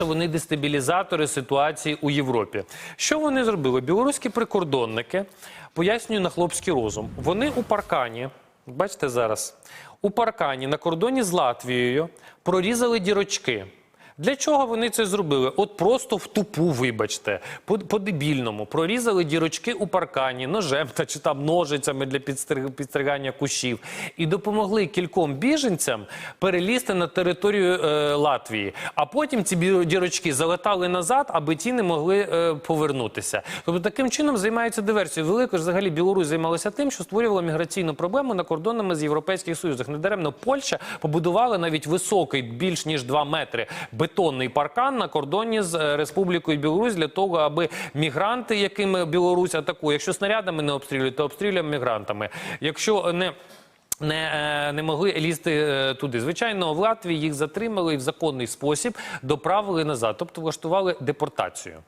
Вони дестабілізатори ситуації у Європі. Що вони зробили? Білоруські прикордонники пояснюю на хлопський розум. Вони у паркані, бачите зараз, у паркані на кордоні з Латвією прорізали дірочки. Для чого вони це зробили? От просто в тупу, вибачте, по- по-дебільному. Прорізали дірочки у паркані ножем та чи там ножицями для підстри- підстригання кущів і допомогли кільком біженцям перелізти на територію е, Латвії. А потім ці дірочки залетали назад, аби ті не могли е, повернутися. Тобто таким чином займаються диверсією. Велико ж взагалі Білорусь займалася тим, що створювала міграційну проблему на кордонами з Європейських Союзах. Недаремно Польща побудувала навіть високий, більш ніж 2 метри, бетонний паркан на кордоні з е, Республікою Білорусь для того, аби мігранти, якими Білорусь атакує, якщо снарядами не обстрілюють, то обстрілюємо мігрантами. Якщо не не, е, не могли лізти е, туди. Звичайно, в Латвії їх затримали і в законний спосіб доправили назад, тобто влаштували депортацію.